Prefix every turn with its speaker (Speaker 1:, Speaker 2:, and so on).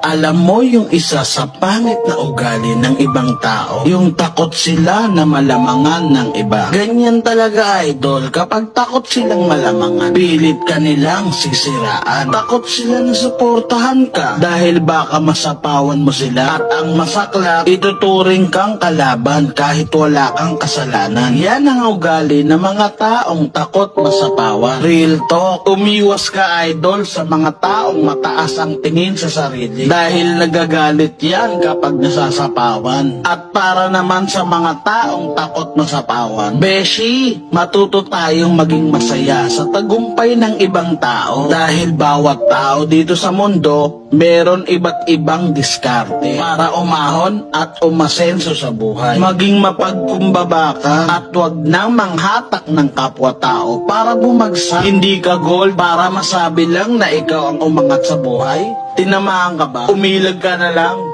Speaker 1: Alam mo yung isa sa pangit na ugali ng ibang tao, yung takot sila na malamangan ng iba. Ganyan talaga idol, kapag takot silang malamangan, pilit ka nilang sisiraan. Takot sila na suportahan ka dahil baka masapawan mo sila at ang masakla, ituturing kang kalaban kahit wala kang kasalanan. Yan ang ugali ng mga taong takot masapawan. Real talk, umiwas ka idol sa mga taong mataas ang tingin sa sarili dahil nagagalit yan kapag nasasapawan. At para naman sa mga taong takot masapawan, Beshi, matuto tayong maging masaya sa tagumpay ng ibang tao dahil bawat tao dito sa mundo meron iba't ibang diskarte para umahon at umasenso sa buhay. Maging mapagkumbaba ka at wag nang manghatak ng kapwa-tao para bumagsak. Hindi ka gold para masabi lang na ikaw ang umangat sa buhay. Tinamaan ka ba? Umilag ka na lang